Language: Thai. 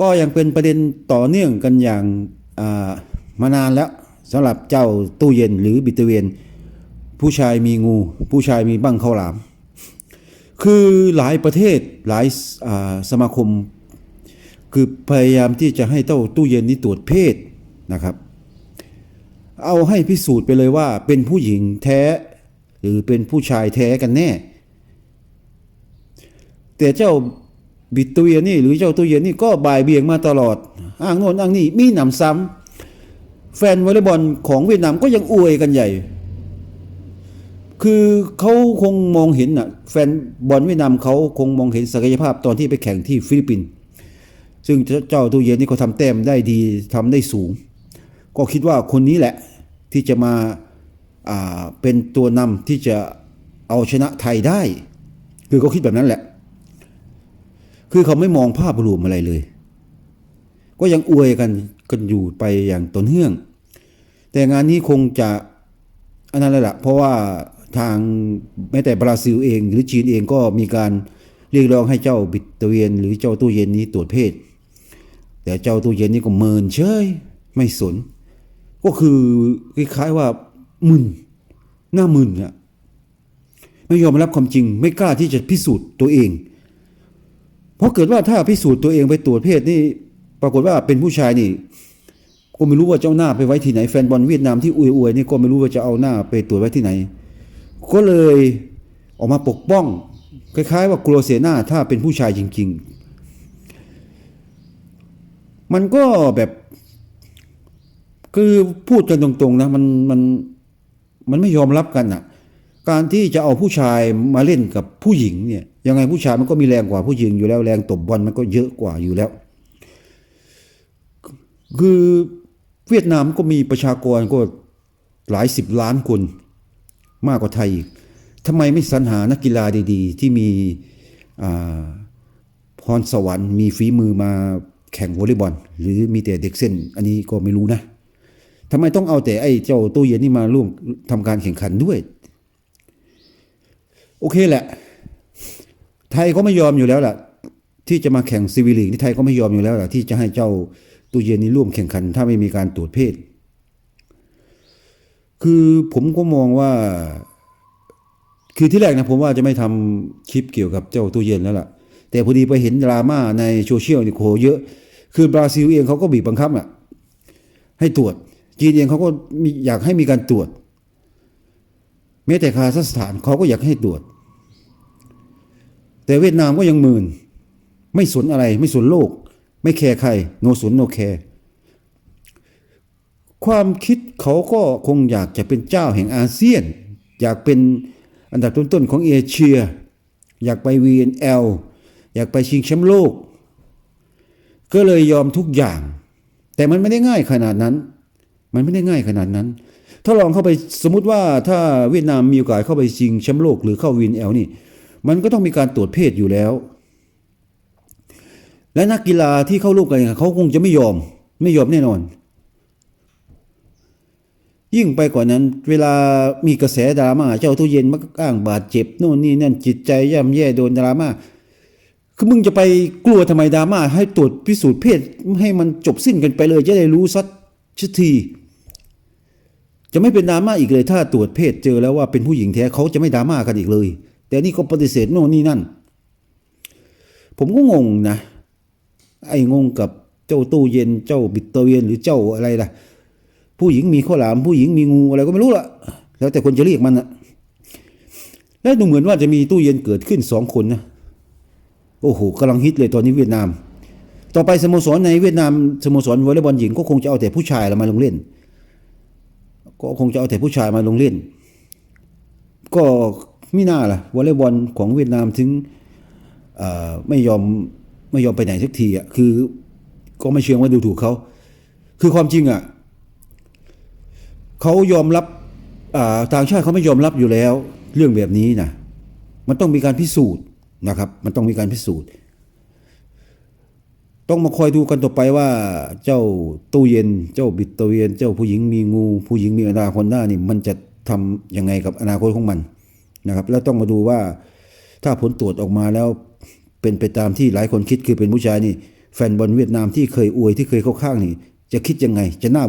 ก็ยังเป็นประเด็นต่อเนื่องกันอย่างามานานแล้วสำหรับเจ้าตู้เย็นหรือบิตเวียนผู้ชายมีงู ผู้ชายมีบั้งข้าวหลาม คือหลายประเทศหลายาสมาคม คือพยายามที่จะให้เต้าตู้เย็นนี้ตรวจเพศนะครับ เอาให้พิสูจน์ไปเลยว่าเป็นผู้หญิงแท้หรือเป็นผู้ชายแท้กันแน่ แต่เจ้า บิดตู้เย็นนี่หรือเจ้าตู้เย็นนี่ก็บ่ายเบี่ยงมาตลอด อ้างโน่นอ้างนี่มีหนำซ้ำแฟนวอลเลย์บอลของเวียดนามก็ยังอวยกันใหญ่ คือเขาคงมองเห็นอะแฟนบอลเวียดนามเขาคงมองเห็นศักยภาพตอนที่ไปแข่งที่ฟิลิปปินส์ซึ่งเจ้าตู้เย็นนี่เขาทำแต้มได้ดีทำได้สูง ก็คิดว่าคนนี้แหละที่จะมาอ่าเป็นตัวนำที่จะเอาชนะไทยได้ คือเขาคิดแบบนั้นแหละ คือเขาไม่มองภาพรวมอะไรเลย ก็ยังอวยกันกันอยู่ไปอย่างต่อเนื่อง แต่งานนี้คงจะอันนั้นแหละเพราะว่าทางแม้แต่บราซิลเอง หรือจีนเองก็มีการเรียกร้องให้เจ้าบิดตะเวียนหรือเจ้าตู้เย็นนี้ตรวจเพศ แต่เจ้าตู้เย็นนี่ก็เมินเฉยไม่สน ก็คือคล้ายๆว่ามึนหน้ามึนอะไม่ยอมรับความจริง ไม่กล้าที่จะพิสูจน์ตัวเอง เพราะเกิดว่าถ้าพิสูจน์ตัวเองไปตรวจเพศนี่ปรากฏว่าเป็นผู้ชายนี่ก็ไม่รู้ว่าจะเอาหน้าไปไว้ที่ไหนแฟนบอลเวียดนามที่อวยๆนี่ก็ไม่รู้ว่าจะเอาหน้าไปตรวจไว้ที่ไหน ก็เลยออกมาปกป้อง คล้ายๆ ว่ากลัวเสียหน้าถ้าเป็นผู้ชายจริง ๆ มันก็แบบคือพูดกันตรงๆนะมันมันมันไม่ยอมรับกันอะ การที่จะเอาผู้ชายมาเล่นกับผู้หญิงเนี่ยยังไงผู้ชายมันก็มีแรงกว่าผู้หญิงอยู่แล้วแรงตบบอลมันก็เยอะกว่าอยู่แล้ว คือเวียดนามก็มีประชากรก็หลายสิบล้านคนมากกว่าไทยอีกทำไมไม่สรรหานักกีฬาดี ๆ ที่มีพรสวรรค์มีฝีมือมาแข่งวอลเลย์บอล หรือมีแต่เด็กเส้น อันนี้ก็ไม่รู้นะทำไมต้องเอาแต่ไอ้เจ้าตู้เย็นนี่มาร่วมทำการแข่งขันด้วย โอเคแหละ ไทยก็ไม่ยอมอยู่แล้วล่ะ ที่จะมาแข่งซีวิลีกที่ไทยก็ไม่ยอมอยู่แล้วล่ะ ที่จะให้เจ้าตู้เย็นนี้ร่วมแข่งขัน ถ้าไม่มีการตรวจเพศ คือผมก็มองว่า คือที่แรกนะผมว่าจะไม่ทำคลิปเกี่ยวกับเจ้าตู้เย็นแล้วล่ะ แต่พอดีไปเห็นดราม่าในโซเชียลนี่โหเยอะ คือบราซิลเองเขาก็บีบบังคับอะให้ตรวจจีนเองเขาก็มีอยากให้มีการตรวจ แม้แต่คาซัคสถานเขาก็อยากให้ตรวจ แต่เวียดนามก็ยังมืน ไม่สนอะไรไม่สนโลก ไม่แคร์ใคร โนสนโนแคร์ความคิดเขาก็คงอยากจะเป็นเจ้าแห่งอาเซียน อยากเป็นอันดับต้นๆของเอเชีย อยากไป VNL อยากไปชิงแชมป์โลก ก็เลยยอมทุกอย่าง แต่มันไม่ได้ง่ายขนาดนั้น มันไม่ได้ง่ายขนาดนั้น ถ้าลองเข้าไปสมมติว่าถ้าเวียดนามมีโอกาสเข้าไปชิงแชมป์โลกหรือเข้า VNL นี่ มันก็ต้องมีการตรวจเพศอยู่แล้ว และนักกีฬาที่เข้าร่วมกันแข่งขันเขาคงจะไม่ยอม ไม่ยอมแน่นอน ยิ่งไปกว่านั้น เวลามีกระแสดราม่าเจ้าตู้เย็นมักอ้างบาดเจ็บโน่นนี่นั่นจิตใจย่ำแย่โดนดราม่าคือมึงจะไปกลัวทำไมดราม่าให้ตรวจพิสูจน์เพศให้มันจบสิ้นกันไปเลยจะได้รู้สักที จะไม่เป็นดราม่าอีกเลยถ้าตรวจเพศเจอแล้วว่าเป็นผู้หญิงแท้เขาจะไม่ดราม่ากันอีกเลย แต่นี่ก็ปฏิเสธโน่นนี่นั่น ผมก็งงนะ ไอ้งงกับเจ้าตู้เย็นเจ้าบิตเตอร์เวียนหรือเจ้าอะไรล่ะ ผู้หญิงมีข้อหลาม ผู้หญิงมีงูอะไรก็ไม่รู้ละแล้วแต่คนจะเรียกมันนะแล้วดูเหมือนว่าจะมีตู้เย็นเกิดขึ้นสองคนนะโอ้โหกำลังฮิตเลยตอนนี้เวียดนาม ต่อไปสโมสรในเวียดนามสโมสรวอลเลย์บอลหญิงก็คงจะเอาแต่ผู้ชายละมาลงเล่น ก็คงจะเอาแต่ผู้ชายมาลงเล่น ก็ไม่น่าล่ะวอลเลย์บอลของเวียดนามถึงไม่ยอมไม่ยอมไปไหนสักทีอะคือก็ไม่เชิงว่าดูถูกเขาคือความจริงอะเขายอมรับอ่าต่างชาติเขาไม่ยอมรับอยู่แล้ว เรื่องแบบนี้นะมันต้องมีการพิสูจน์นะครับ มันต้องมีการพิสูจน์ ต้องมาคอยดูกันต่อไปว่า เจ้าตู้เย็น เจ้าบิดเตอร์เวียน เจ้าผู้หญิงมีงู ผู้หญิงมีอนาคอนด้านี่มันจะทำยังไงกับอนาคตของมันนะครับ แล้วต้องมาดูว่าถ้าผลตรวจออกมาแล้วเป็นไปตามที่หลายคนคิดคือเป็นผู้ชายนี่ แฟนบอลเวียดนามที่เคยอวยที่เคยเข้าข้างนี่ จะคิดยังไงจะน่า